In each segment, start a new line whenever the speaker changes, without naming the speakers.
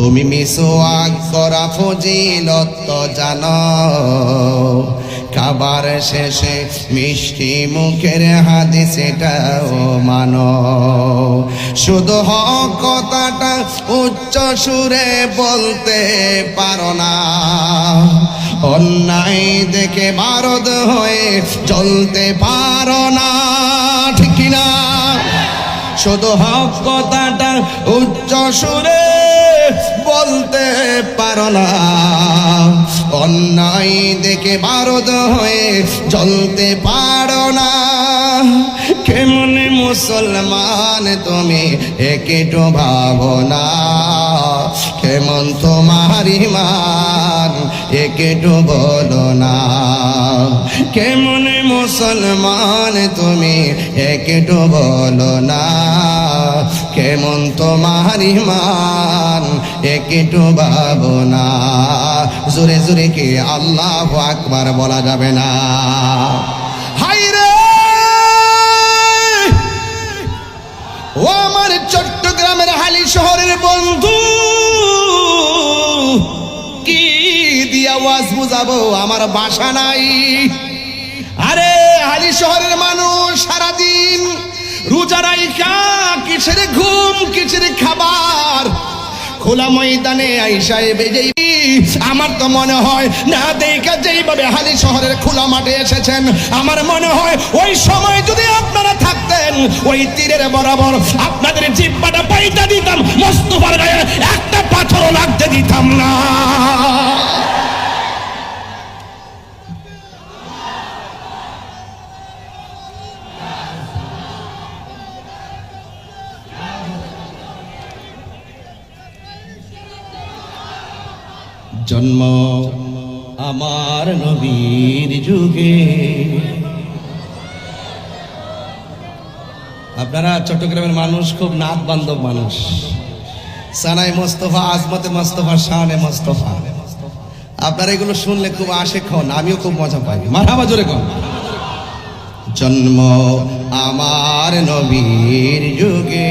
তুমি মিসওয়াক করা ফজিলত জানো। খাবার শেষে মিষ্টি মুখের হাদিস এটাও মানো। শুধু হক কথাটা উচ্চ সুরে বলতে পারো না। অন্যায় দেখে বারদ হয়ে চলতে পারো না। ঠিক কিনা? শুধু হক কথাটা উচ্চ সুরে বলতে পারো না। অন্যায় দেখে বারদ হয়ে চলতে পারো না। কেমন মুসলমান তুমি একেটু ভাবো না। কেমন তোমার ইমান একেটু বলো না। কেমন মুসলমান তুমি একেটু বলো না। কেমন তোমার ইমান একেটু ভাবো না। জোরে জোরে কি আল্লাহ আকবার বলা যাবে না। হাই ও আমার চট্টগ্রামের হালি শহরের বন্ধু, কি দিয়া ওয়াজ বুঝাবো? আমার বাসা নাই। আরে হালি শহরের মানুষ সারাদিন রোজা রাইখা, কিসের ঘুম, কিসের খাবার? খোলা ময়দানে আইসায় বেজেই আমার তো মনে হয় না দেখা যেইভাবে হালি শহরের খোলা মাঠে এসেছেন। আমার মনে হয় ওই সময় যদি আপনারা থাকতেন, ওই তীরের বরাবর আপনাদের জিব্বাটা পাইটা দিতাম, মস্তফার গায়ে একটা পাথর লাগতে দিতাম না। জন্ম আমার নবীর যুগে। আপনারা চট্টগ্রামের মানুষ, খুব নাথ বান্ধব মানুষ। সানাই মোস্তফা, আজমতে মোস্তফা শাহানে মোস্তফা। আপনারা এগুলো শুনলে খুব আশেক হন, আমিও খুব মজা পাই। মারাবা জোরে কন। জন্ম আমার নবীর যুগে।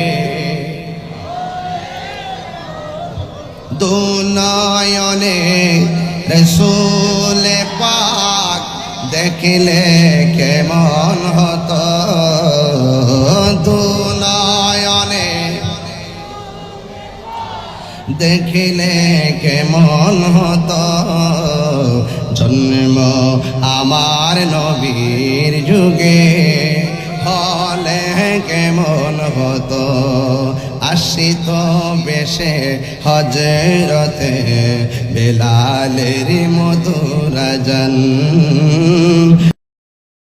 দুনয়নে রসুল পাক দেখিলে কেমন হতো? দুনয়নে দেখিলে কেমন হতো? জন্ম আমার নবীর যুগে। হলে কেমন হতো? আসিত বেশে হজরতে বেলালের মধুরাজন